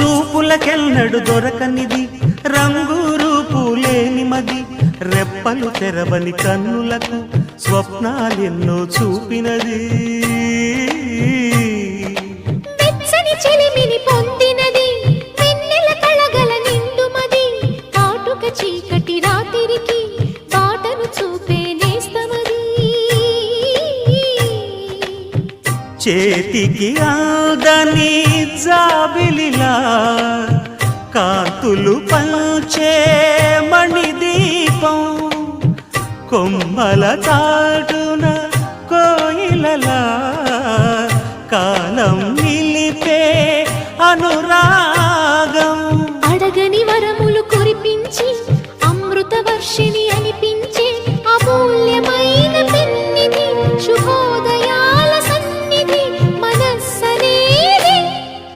చూపులకెన్నడు దొరకనిది. రంగు రూపు లేని మది. రెప్పలు తెరవని కన్నులకు స్వప్నాలెన్నో చూపినది. చీకటి రాత్రికి బాటను చూపే నేస్తమది. చేతికి ఆదని కాంతులు పంచే మణిదీపం. కొమ్మల తాటున కోయిలలా కాలం నిలిపే అనురాగం. అడగని వరములు కురిపించి అమృత వర్షిణి అని